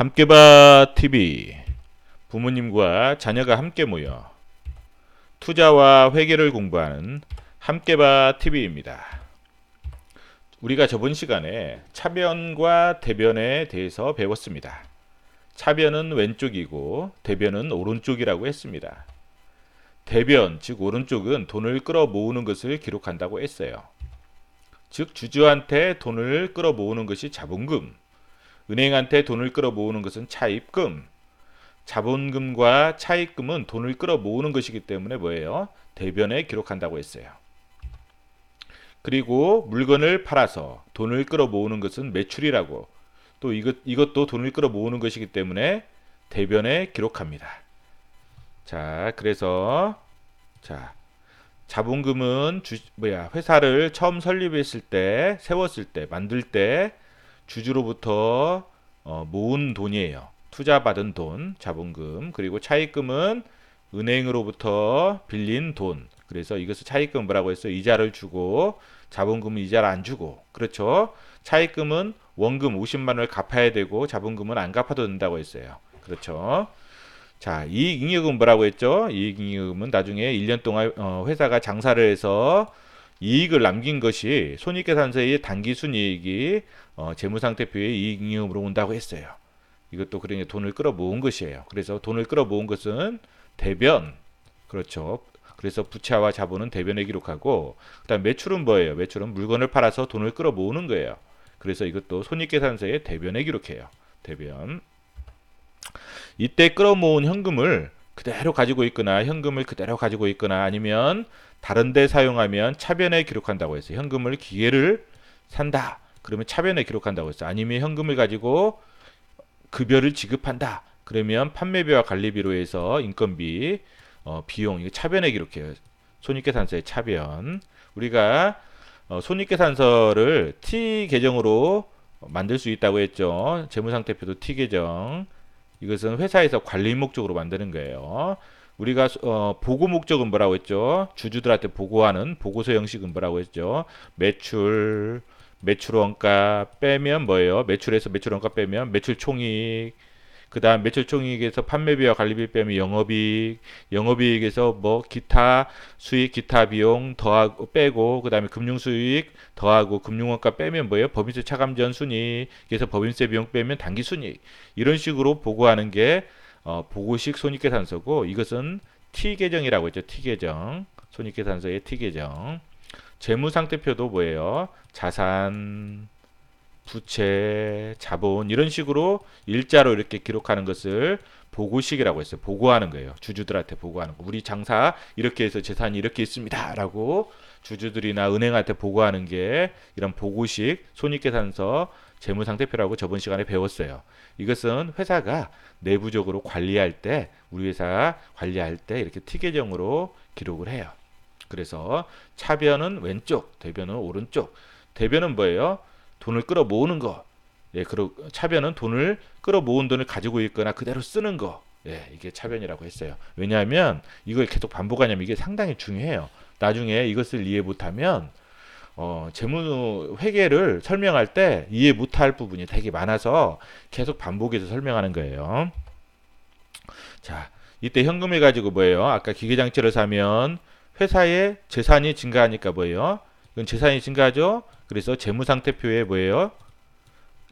함께봐 TV 부모님과 자녀가 함께 모여 투자와 회계를 공부하는 함께봐 TV입니다. 우리가 저번 시간에 차변과 대변에 대해서 배웠습니다. 차변은 왼쪽이고 대변은 오른쪽이라고 했습니다. 대변, 즉 오른쪽은 돈을 끌어 모으는 것을 기록한다고 했어요. 즉 주주한테 돈을 끌어 모으는 것이 자본금, 은행한테 돈을 끌어 모으는 것은 차입금. 자본금과 차입금은 돈을 끌어 모으는 것이기 때문에 뭐예요? 대변에 기록한다고 했어요. 그리고 물건을 팔아서 돈을 끌어 모으는 것은 매출이라고 또 이것 이것도 돈을 끌어 모으는 것이기 때문에 대변에 기록합니다. 자, 그래서 자, 자본금은 주 뭐야, 회사를 처음 설립했을 때, 세웠을 때, 만들 때 주주로부터 어, 모은 돈이에요. 투자받은 돈, 자본금. 그리고 차입금은 은행으로부터 빌린 돈. 그래서 이것을 차입금 뭐라고 했어요? 이자를 주고 자본금은 이자를 안 주고. 그렇죠? 차입금은 원금 50만 원을 갚아야 되고 자본금은 안 갚아도 된다고 했어요. 그렇죠? 자, 이익잉여금 뭐라고 했죠? 이익잉여금은 나중에 1년 동안 어, 회사가 장사를 해서 이익을 남긴 것이 손익계산서의 단기 순이익이 어, 재무상태표의 이익잉여금으로 온다고 했어요. 이것도 그러니 돈을 끌어 모은 것이에요. 그래서 돈을 끌어 모은 것은 대변 그렇죠. 그래서 부채와 자본은 대변에 기록하고 그다음 매출은 뭐예요? 매출은 물건을 팔아서 돈을 끌어 모으는 거예요. 그래서 이것도 손익계산서의 대변에 기록해요. 대변. 이때 끌어모은 현금을 그대로 가지고 있거나 현금을 그대로 가지고 있거나 아니면 다른 데 사용하면 차변에 기록한다고 했어요. 현금을 기계를 산다. 그러면 차변에 기록한다고 했어요. 아니면 현금을 가지고 급여를 지급한다. 그러면 판매비와 관리비로 해서 인건비, 어, 비용 이거 차변에 기록해요. 손익계산서의 차변. 우리가 어, 손익계산서를 T 계정으로 만들 수 있다고 했죠. 재무상태표도 T 계정. 이것은 회사에서 관리 목적으로 만드는 거예요. 우리가 어, 보고 목적은 뭐라고 했죠? 주주들한테 보고하는 보고서 형식은 뭐라고 했죠? 매출, 매출 원가 빼면 뭐예요? 매출에서 매출 원가 빼면 매출 총익, 그 다음 매출 총익에서 판매비와 관리비 빼면 영업이익, 영업이익에서 뭐 기타 수익, 기타 비용 더하고 빼고 그 다음에 금융수익 더하고 금융원가 빼면 뭐예요? 법인세 차감전 순이익에서 법인세 비용 빼면 단기 순이익 이런 식으로 보고하는 게 어, 보고식 손익계산서고 이것은 T 계정이라고 했죠. T 계정 손익계산서의 T 계정 재무상태표도 뭐예요? 자산 부채, 자본 이런 식으로 일자로 이렇게 기록하는 것을 보고식이라고 했어요. 보고하는 거예요. 주주들한테 보고하는 거. 우리 장사 이렇게 해서 재산이 이렇게 있습니다라고 주주들이나 은행한테 보고하는 게 이런 보고식 손익계산서 재무상태표라고 저번 시간에 배웠어요. 이것은 회사가 내부적으로 관리할 때 우리 회사 관리할 때 이렇게 T 계정으로 기록을 해요. 그래서 차변은 왼쪽, 대변은 오른쪽. 대변은 뭐예요? 돈을 끌어 모으는 거. 예, 그리고 차변은 돈을 끌어 모은 돈을 가지고 있거나 그대로 쓰는 거. 예, 이게 차변이라고 했어요. 왜냐하면 이걸 계속 반복하냐면 이게 상당히 중요해요. 나중에 이것을 이해 못하면 어, 재무 회계를 설명할 때 이해 못할 부분이 되게 많아서 계속 반복해서 설명하는 거예요. 자, 이때 현금을 가지고 뭐예요? 아까 기계장치를 사면 회사의 재산이 증가하니까 뭐예요? 이건 재산이 증가하죠? 그래서 재무상태표에 뭐예요?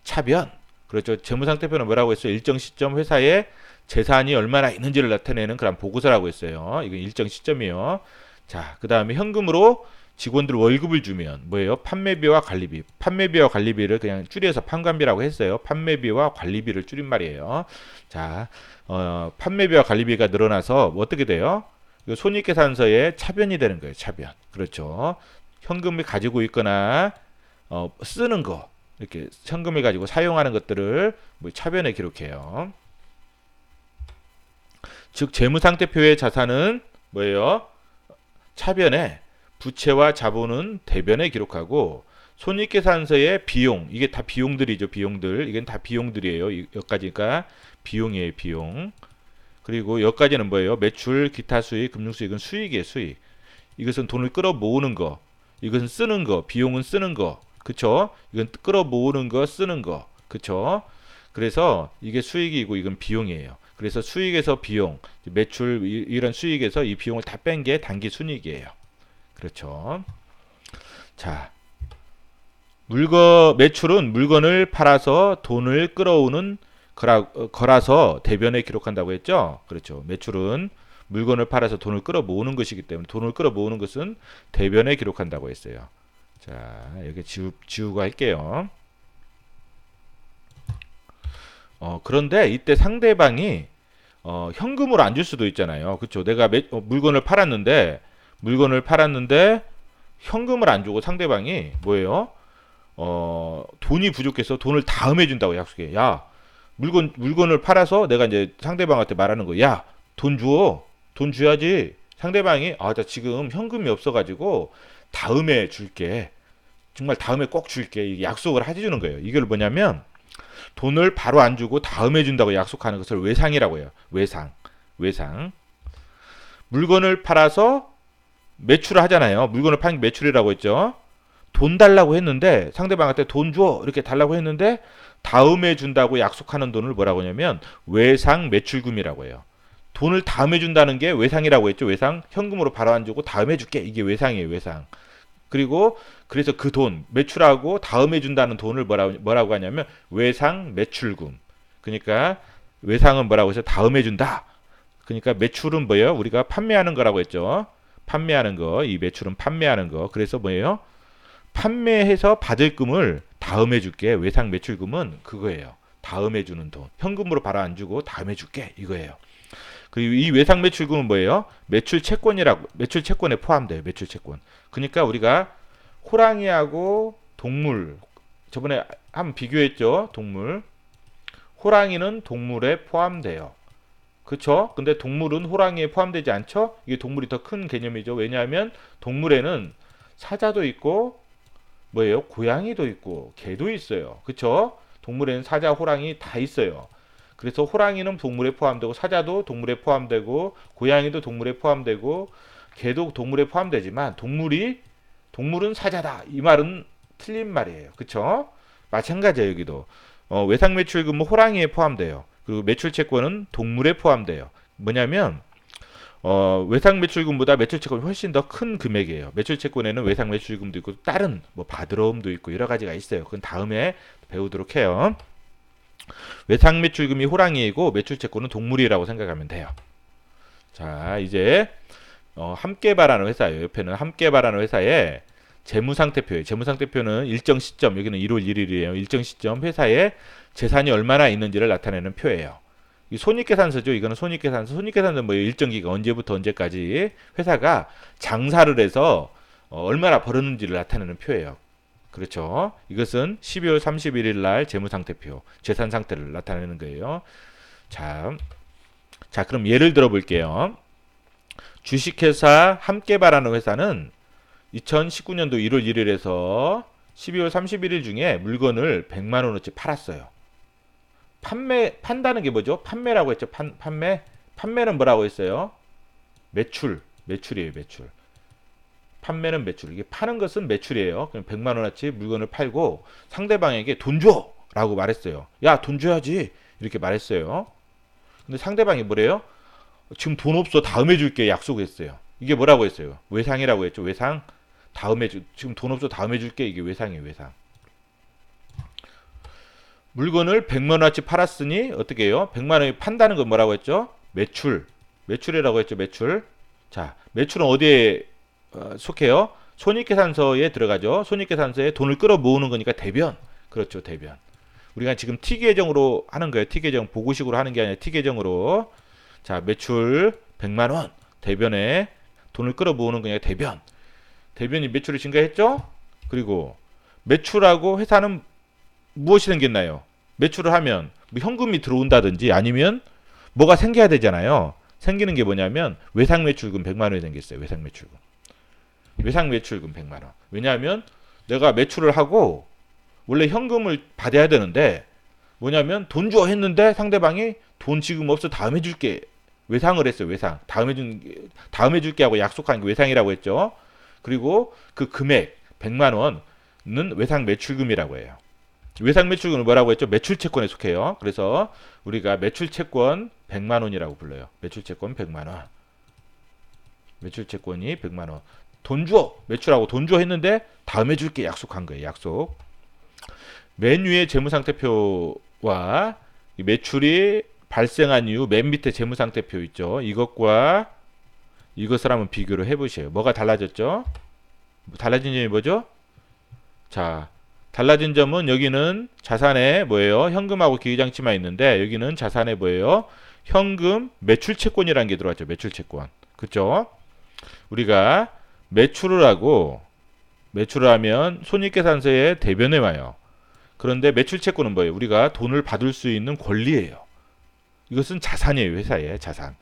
차변. 그렇죠. 재무상태표는 뭐라고 했어요? 일정 시점 회사에 재산이 얼마나 있는지를 나타내는 그런 보고서라고 했어요. 이건 일정 시점이요. 자, 그 다음에 현금으로 직원들 월급을 주면 뭐예요? 판매비와 관리비. 판매비와 관리비를 그냥 줄여서 판관비라고 했어요. 판매비와 관리비를 줄인 말이에요. 자, 어, 판매비와 관리비가 늘어나서 뭐 어떻게 돼요? 손익계산서에 차변이 되는 거예요. 차변. 그렇죠. 현금을 가지고 있거나 어, 쓰는 거 이렇게 현금을 가지고 사용하는 것들을 뭐 차변에 기록해요. 즉 재무상태표의 자산은 뭐예요? 차변에 부채와 자본은 대변에 기록하고 손익계산서의 비용 이게 다 비용들이죠 비용들. 이건 다 비용들이에요. 여기까지가 비용이에요 비용. 그리고 여기까지는 뭐예요? 매출 기타 수익 금융 수익은 수익이에요 수익. 이것은 돈을 끌어 모으는 거 이것은 쓰는 거 비용은 쓰는 거 그쵸? 이건 끌어 모으는 거, 쓰는 거. 그쵸? 그래서 이게 수익이고 이건 비용이에요. 그래서 수익에서 비용, 매출 이- 이런 수익에서 이 비용을 다 뺀 게 단기 순이익이에요. 그렇죠. 자, 물건 매출은 물건을 팔아서 돈을 끌어오는 거라, 어, 거라서 대변에 기록한다고 했죠. 그렇죠. 매출은 물건을 팔아서 돈을 끌어 모으는 것이기 때문에 돈을 끌어 모으는 것은 대변에 기록한다고 했어요. 자, 여기 지우, 지우고 할게요. 어, 그런데 이때 상대방이 어, 현금으로 안 줄 수도 있잖아요. 그렇죠. 내가 매, 어, 물건을 팔았는데 물건을 팔았는데 현금을 안 주고 상대방이 뭐예요? 어, 돈이 부족해서 돈을 다음에 준다고 약속해. 야, 물건 물건을 팔아서 내가 이제 상대방한테 말하는 거. 야, 돈 줘. 돈 줘야지. 상대방이 아, 나 지금 현금이 없어 가지고 다음에 줄게. 정말 다음에 꼭 줄게. 약속을 해 주는 거예요. 이걸 뭐냐면 돈을 바로 안 주고 다음에 준다고 약속하는 것을 외상이라고 해요. 외상. 외상. 물건을 팔아서 매출을 하잖아요. 물건을 파는 게 매출이라고 했죠. 돈 달라고 했는데 상대방한테 돈 줘. 이렇게 달라고 했는데 다음에 준다고 약속하는 돈을 뭐라고 하냐면 외상 매출금이라고 해요. 돈을 다음에 준다는 게 외상이라고 했죠. 외상. 현금으로 바로 안 주고 다음에 줄게. 이게 외상이에요. 외상. 그리고 그래서 그 돈 매출하고 다음에 준다는 돈을 뭐라고 뭐라고 하냐면 외상 매출금. 그러니까 외상은 뭐라고 해서 다음에 준다. 그러니까 매출은 뭐예요? 우리가 판매하는 거라고 했죠. 판매하는 거. 이 매출은 판매하는 거. 그래서 뭐예요? 판매해서 받을 금을 다음에 줄게. 외상 매출금은 그거예요. 다음에 주는 돈. 현금으로 바로 안 주고 다음에 줄게. 이거예요. 그리고 이 외상 매출금은 뭐예요? 매출 채권이라고 매출 채권에 포함돼요. 매출 채권. 그러니까 우리가 호랑이하고 동물 저번에 한번 비교했죠. 동물. 호랑이는 동물에 포함돼요. 그렇죠? 근데 동물은 호랑이에 포함되지 않죠? 이게 동물이 더 큰 개념이죠. 왜냐하면 동물에는 사자도 있고 뭐예요? 고양이도 있고 개도 있어요. 그렇죠? 동물에는 사자, 호랑이 다 있어요. 그래서 호랑이는 동물에 포함되고 사자도 동물에 포함되고 고양이도 동물에 포함되고 개도 동물에 포함되지만 동물이 동물은 사자다 이 말은 틀린 말이에요. 그렇죠? 마찬가지예요 여기도 어, 외상 매출금은 호랑이에 포함돼요. 그리고 매출 채권은 동물에 포함돼요. 뭐냐면 어, 외상 매출금보다 매출 채권이 훨씬 더 큰 금액이에요. 매출 채권에는 외상 매출금도 있고 다른 뭐 바드러움도 있고 여러 가지가 있어요. 그건 다음에 배우도록 해요. 외상 매출금이 호랑이이고 매출 채권은 동물이라고 생각하면 돼요. 자, 이제 어, 함께 발하는 회사예요. 옆에는 함께 발하는 회사에 재무상태표예요. 재무상태표는 일정 시점, 여기는 1월 1일이에요. 일정 시점 회사에 재산이 얼마나 있는지를 나타내는 표예요. 이 손익계산서죠. 이거는 손익계산서. 손익계산서는 뭐 일정 기간 언제부터 언제까지 회사가 장사를 해서 어, 얼마나 벌었는지를 나타내는 표예요. 그렇죠. 이것은 12월 31일 날 재무상태표, 재산 상태를 나타내는 거예요. 자, 자 그럼 예를 들어 볼게요. 주식회사 함께 바라는 회사는 2019년도 1월 1일에서 12월 31일 중에 물건을 100만 원어치 팔았어요. 판매 판다는 게 뭐죠? 판매라고 했죠. 판, 판매 판매는 뭐라고 했어요? 매출 매출이에요. 매출. 판매는 매출. 이게 파는 것은 매출이에요. 그럼 100만 원어치 물건을 팔고 상대방에게 돈 줘! 라고 말했어요. 야, 돈 줘야지. 이렇게 말했어요. 근데 상대방이 뭐래요? 지금 돈 없어. 다음에 줄게. 약속했어요. 이게 뭐라고 했어요? 외상이라고 했죠. 외상. 다음에 주, 지금 돈 없어. 다음에 줄게. 이게 외상이에요. 외상. 물건을 100만 원어치 팔았으니 어떻게 해요? 100만 원이 판다는 건 뭐라고 했죠? 매출. 매출이라고 했죠. 매출. 자, 매출은 어디에 어, 속해요? 손익계산서에 들어가죠. 손익계산서에 돈을 끌어 모으는 거니까 대변. 그렇죠. 대변. 우리가 지금 T 계정으로 하는 거예요. T 계정 보고식으로 하는 게 아니라 T 계정으로. 자, 매출 100만 원. 대변에 돈을 끌어 모으는 거니까 대변. 대변이 매출이 증가했죠? 그리고 매출하고 회사는 무엇이 생겼나요? 매출을 하면 뭐 현금이 들어온다든지 아니면 뭐가 생겨야 되잖아요. 생기는 게 뭐냐면 외상 매출금 100만 원이 생겼어요. 외상 매출금. 외상 매출금 100만 원. 왜냐하면 내가 매출을 하고 원래 현금을 받아야 되는데 뭐냐면 돈줘 했는데 상대방이 돈 지금 없어 다음에 줄게 외상을 했어요. 외상. 다음에 준 다음에 줄게 하고 약속한 게 외상이라고 했죠. 그리고 그 금액 100만 원은 외상 매출금이라고 해요. 외상 매출금은 뭐라고 했죠? 매출 채권에 속해요. 그래서 우리가 매출 채권 100만 원이라고 불러요. 매출 채권 100만 원. 매출 채권이 100만 원. 돈 줘. 매출하고 돈줘 했는데 다음에 줄게 약속한 거예요. 약속. 맨 위에 재무상태표와 이 매출이 발생한 이후 맨 밑에 재무상태표 있죠. 이것과 이것을 한번 비교를 해보세요. 뭐가 달라졌죠? 달라진 점이 뭐죠? 자, 달라진 점은 여기는 자산에 뭐예요? 현금하고 기계장치만 있는데 여기는 자산에 뭐예요? 현금 매출채권이라는 게 들어왔죠. 매출채권. 그죠? 우리가 매출을 하고 매출을 하면 손익계산서에 대변에 와요. 그런데 매출 채권은 뭐예요? 우리가 돈을 받을 수 있는 권리예요. 이것은 자산이에요. 회사의 자산.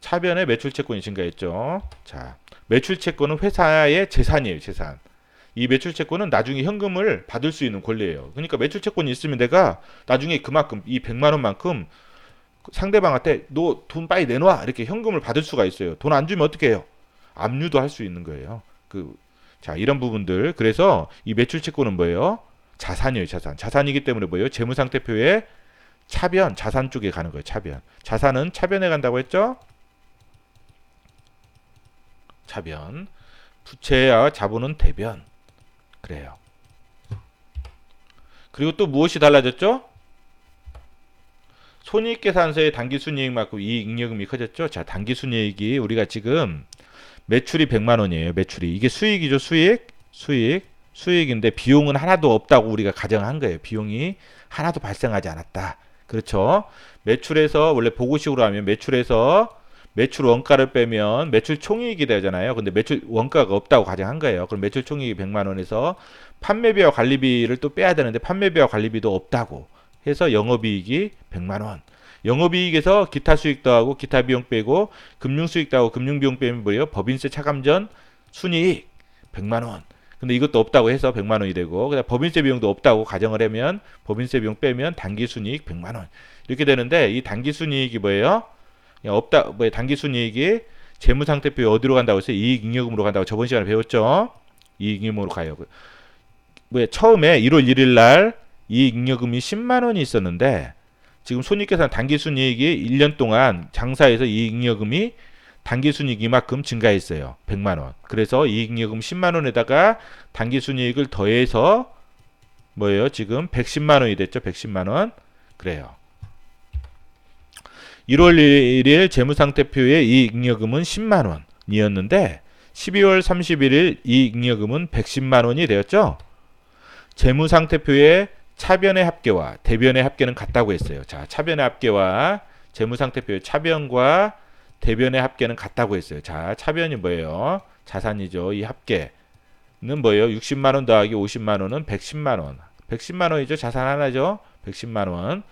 차변에 매출 채권이 증가했죠. 자, 매출 채권은 회사의 재산이에요. 재산. 이 매출 채권은 나중에 현금을 받을 수 있는 권리예요. 그러니까 매출 채권이 있으면 내가 나중에 그만큼 이 100만 원만큼 상대방한테 너 돈 빨리 내놔 이렇게 현금을 받을 수가 있어요. 돈 안 주면 어떻게 해요? 압류도 할 수 있는 거예요. 그 자, 이런 부분들. 그래서 이 매출 채권은 뭐예요? 자산이에요, 자산. 자산이기 때문에 뭐예요? 재무 상태표에 차변, 자산 쪽에 가는 거예요, 차변. 자산은 차변에 간다고 했죠? 차변. 부채와 자본은 대변. 그래요. 그리고 또 무엇이 달라졌죠? 손익계산서의 당기순이익만큼 이익잉여금이 커졌죠. 자, 당기순이익이 우리가 지금 매출이 100만 원이에요. 매출이 이게 수익이죠. 수익, 수익, 수익인데 비용은 하나도 없다고 우리가 가정한 거예요. 비용이 하나도 발생하지 않았다. 그렇죠. 매출에서 원래 보고식으로 하면 매출에서 매출 원가를 빼면 매출 총이익이 되잖아요. 근데 매출 원가가 없다고 가정한 거예요. 그럼 매출 총이익이 100만 원에서 판매비와 관리비를 또 빼야 되는데 판매비와 관리비도 없다고 해서 영업이익이 100만 원. 영업이익에서 기타 수익 더하고 기타 비용 빼고 금융 수익 더하고 금융 비용 빼면 뭐예요? 법인세 차감전 순이익 100만 원. 근데 이것도 없다고 해서 100만 원이 되고 그다음 법인세 비용도 없다고 가정을 하면 법인세 비용 빼면 단기 순이익 100만 원. 이렇게 되는데 이 단기 순이익이 뭐예요? 없다 뭐 단기 순이익이 재무 상태표에 어디로 간다고 해서 이익 잉여금으로 간다고 저번 시간에 배웠죠. 이익 잉여금으로 가요. 뭐 처음에 1월 1일 날 이익 잉여금이 10만 원이 있었는데 지금 손익계산 단기 순이익이 1년 동안 장사해서 이익 잉여금이 단기 순이익 이만큼 증가했어요. 100만 원. 그래서 이익 잉여금 10만 원에다가 단기 순이익을 더해서 뭐예요? 지금 110만 원이 됐죠. 110만 원. 그래요. 1월 1일 재무상태표의 이익잉여금은 10만 원이었는데 12월 31일 이익잉여금은 110만 원이 되었죠. 재무상태표의 차변의 합계와 대변의 합계는 같다고 했어요. 자, 차변의 합계와 재무상태표의 차변과 대변의 합계는 같다고 했어요. 자, 차변이 뭐예요? 자산이죠. 이 합계는 뭐예요? 60만 원 더하기 50만 원은 110만 원. 110만 원이죠. 자산 하나죠. 110만 원.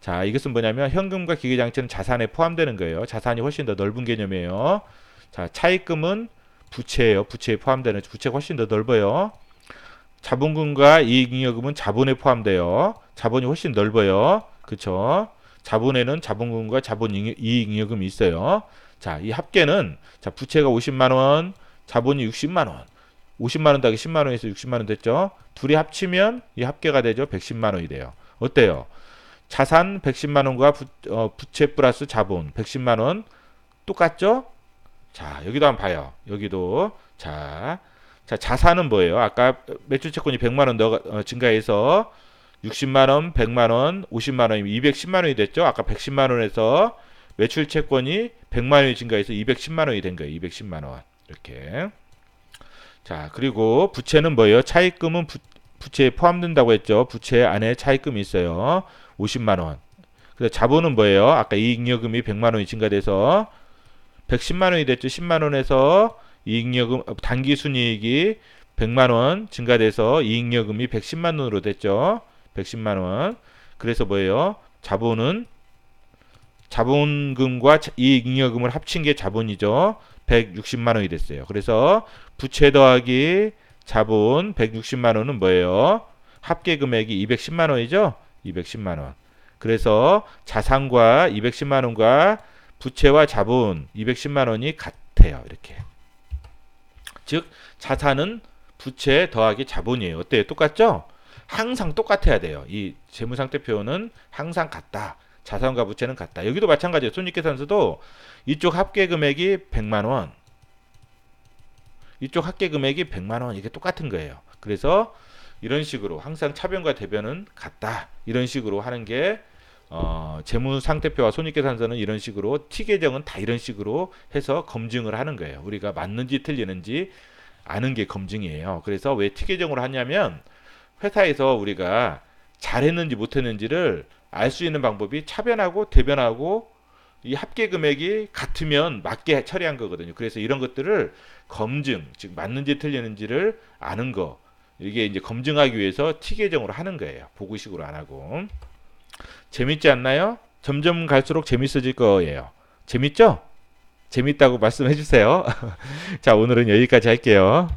자, 이것은 뭐냐면 현금과 기계 장치는 자산에 포함되는 거예요. 자산이 훨씬 더 넓은 개념이에요. 자, 차입금은 부채예요. 부채에 포함되는 부채가 훨씬 더 넓어요. 자본금과 이익잉여금은 자본에 포함돼요. 자본이 훨씬 넓어요. 그렇죠? 자본에는 자본금과 자본 이익잉여금이 있어요. 자, 이 합계는 자, 부채가 50만 원, 자본이 60만 원. 50만 원 더하기 10만 원에서 60만 원 됐죠? 둘이 합치면 이 합계가 되죠. 110만 원이 돼요. 어때요? 자산 110만 원과 부, 어, 부채 플러스 자본 110만 원 똑같죠? 자, 여기도 한번 봐요. 여기도 자, 자 자산은 뭐예요? 아까 매출 채권이 100만 원 더, 어, 증가해서 60만 원, 100만 원, 50만 원이 210만 원이 됐죠? 아까 110만 원에서 매출 채권이 100만 원이 증가해서 210만 원이 된 거예요. 210만 원. 이렇게. 자, 그리고 부채는 뭐예요? 차입금은 부, 부채에 포함된다고 했죠. 부채 안에 차입금이 있어요. 50만 원. 그래서 자본은 뭐예요? 아까 이익여금이 100만 원이 증가돼서 110만 원이 됐죠. 10만 원에서 이익여금 단기 순이익이 100만 원 증가돼서 이익여금이 110만 원으로 됐죠. 110만 원. 그래서 뭐예요? 자본은 자본금과 이익잉여금을 합친 게 자본이죠. 160만 원이 됐어요. 그래서 부채 더하기 자본 160만 원은 뭐예요? 합계 금액이 210만 원이죠. 210만 원. 그래서 자산과 210만 원과 부채와 자본 210만 원이 같아요. 이렇게. 즉 자산은 부채 더하기 자본이에요. 어때요? 똑같죠? 항상 똑같아야 돼요. 이 재무상태표는 항상 같다. 자산과 부채는 같다. 여기도 마찬가지예요. 손익계산서도 이쪽 합계 금액이 100만 원, 이쪽 합계 금액이 100만 원 이게 똑같은 거예요. 그래서 이런 식으로 항상 차변과 대변은 같다. 이런 식으로 하는 게 어, 재무상태표와 손익계산서는 이런 식으로 T 계정은 다 이런 식으로 해서 검증을 하는 거예요. 우리가 맞는지 틀리는지 아는 게 검증이에요. 그래서 왜 T 계정으로 하냐면 회사에서 우리가 잘했는지 못했는지를 알 수 있는 방법이 차변하고 대변하고 이 합계 금액이 같으면 맞게 처리한 거거든요. 그래서 이런 것들을 검증, 즉 맞는지 틀리는지를 아는 거 이게 이제 검증하기 위해서 T 계정으로 하는 거예요. 보고식으로 안 하고 재밌지 않나요? 점점 갈수록 재밌어질 거예요. 재밌죠? 재밌다고 말씀해 주세요. 자, 오늘은 여기까지 할게요.